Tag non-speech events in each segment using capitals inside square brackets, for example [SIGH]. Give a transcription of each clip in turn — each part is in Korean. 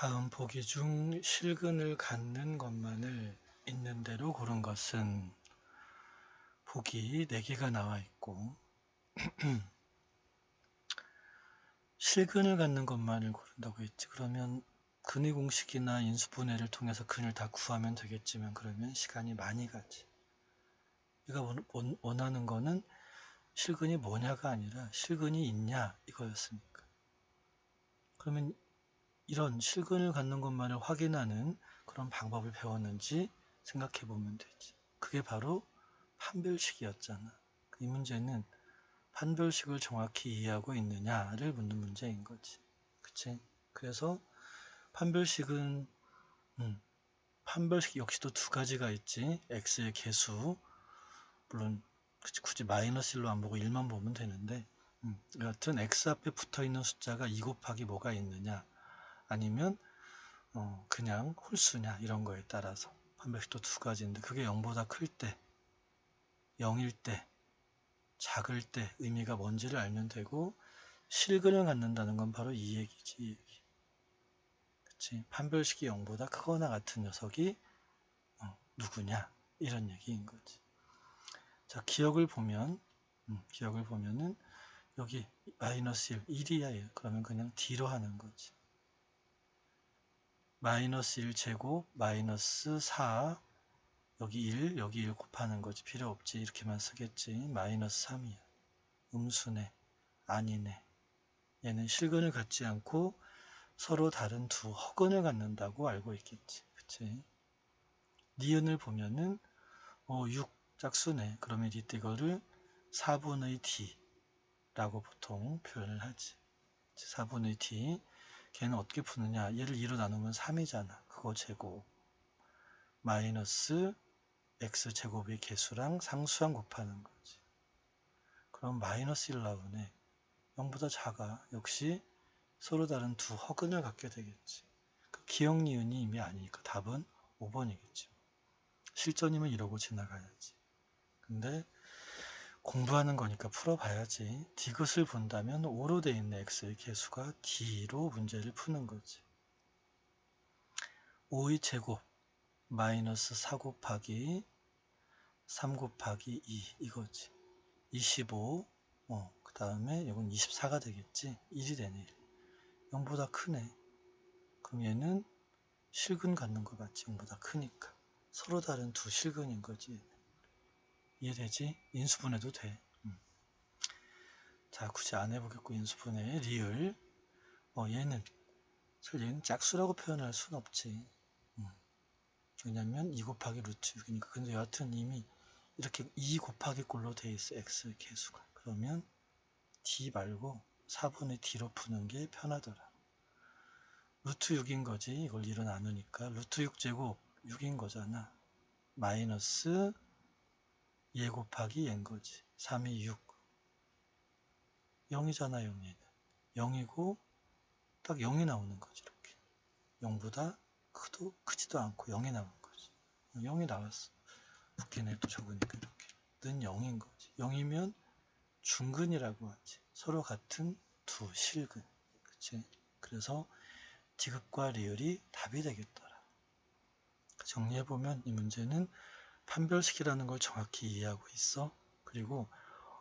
다음 보기 중 실근을 갖는 것만을 있는 대로 고른 것은 보기 4개가 나와 있고 [CLEARS THROAT] 실근을 갖는 것만을 고른다고 했지. 그러면 근의 공식이나 인수분해를 통해서 근을 다 구하면 되겠지만 그러면 시간이 많이 가지. 우리가 원하는 거는 실근이 뭐냐가 아니라 실근이 있냐 이거였으니까. 그러면 이런 실근을 갖는 것만을 확인하는 그런 방법을 배웠는지 생각해 보면 되지. 그게 바로 판별식이었잖아. 이 문제는 판별식을 정확히 이해하고 있느냐를 묻는 문제인 거지. 그치? 그래서 판별식은, 음, 판별식 역시도 두 가지가 있지. x의 개수. 물론, 그치, 굳이 마이너스 1로 안 보고 1만 보면 되는데, 음, 여하튼 x 앞에 붙어 있는 숫자가 2 곱하기 뭐가 있느냐. 아니면 어, 그냥 홀수냐 이런 거에 따라서 판별식도 두 가지인데 그게 0보다 클 때, 0일 때, 작을 때 의미가 뭔지를 알면 되고 실근을 갖는다는 건 바로 이 얘기지 이 얘기. 그치? 판별식이 0보다 크거나 같은 녀석이 어, 누구냐 이런 얘기인 거지. 자 기억을 보면 음, 기억을 보면은 여기 마이너스 1, 1이야 얘. 그러면 그냥 D로 하는 거지. 마이너스 1 제곱 마이너스 4 여기 1 여기 1 곱하는 거지. 필요 없지. 이렇게만 쓰겠지. 마이너스 3이야. 음수네. 아니네. 얘는 실근을 갖지 않고 서로 다른 두 허근을 갖는다고 알고 있겠지. 그치? 니은을 보면은 어, 6 짝수네. 그러면 이때거를 4분의 D 라고 보통 표현을 하지. 4분의 D 걔는 어떻게 푸느냐? 얘를 2로 나누면 3이잖아. 그거 제곱. 마이너스 x 제곱의 개수랑 상수항 곱하는 거지. 그럼 마이너스 1 나오네. 0보다 작아. 역시 서로 다른 두 허근을 갖게 되겠지. 그 기억 니은이 이미 아니니까 답은 5번이겠지. 실전이면 이러고 지나가야지. 근데 공부하는 거니까 풀어봐야지. 디귿을 본다면 5로 돼 있는 x의 개수가 d로 문제를 푸는 거지. 5의 제곱 마이너스 4 곱하기 3 곱하기 2 이거지. 25, 어, 그 다음에 이건 24가 되겠지. 1이 되네. 0보다 크네. 그럼 얘는 실근 갖는 것 같지. 0보다 크니까. 서로 다른 두 실근인 거지. 이해되지? 인수분해도 돼. 음. 자, 굳이 안 해보겠고 인수분해 리을. 어, 얘는 사실 짝수라고 표현할 순 없지. 음. 왜냐면 2 곱하기 루트 6이니까. 근데 여하튼 이미 이렇게 2 곱하기 꼴로 돼 있어. x 개수가. 그러면 d 말고 4분의 d로 푸는 게 편하더라. 루트 6인 거지. 이걸 2로 나누니까. 루트 6 제곱 6인 거잖아. 마이너스 2 곱하기 n 거지. 3이 6. 0이잖아, 0이는. 0이고, 딱 0이 나오는 거지, 이렇게. 0보다 크도, 크지도 않고 0이 나온 거지. 0이 나왔어. 붙기는 또 적으니까 이렇게. 는 0인 거지. 0이면 중근이라고 하지. 서로 같은 두 실근. 그치? 그래서 디귿과 리을이 답이 되겠더라. 정리해보면 이 문제는 판별식이라는 걸 정확히 이해하고 있어. 그리고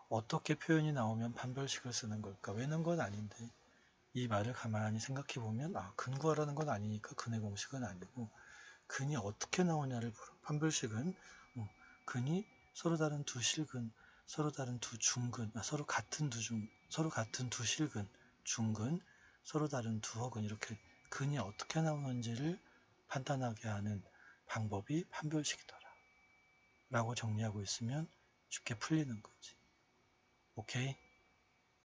어떻게 표현이 나오면 판별식을 쓰는 걸까? 왜는 건 아닌데 이 말을 가만히 생각해 보면 아 근구하라는 건 아니니까 근의 공식은 아니고 근이 어떻게 나오냐를 물어. 판별식은 어, 근이 서로 다른 두 실근, 서로 다른 두 중근, 아, 서로 같은 두 중, 서로 같은 두 실근, 중근, 서로 다른 두 허근 이렇게 근이 어떻게 나오는지를 판단하게 하는 방법이 판별식이더라. 라고 정리하고 있으면 쉽게 풀리는 거지. 오케이?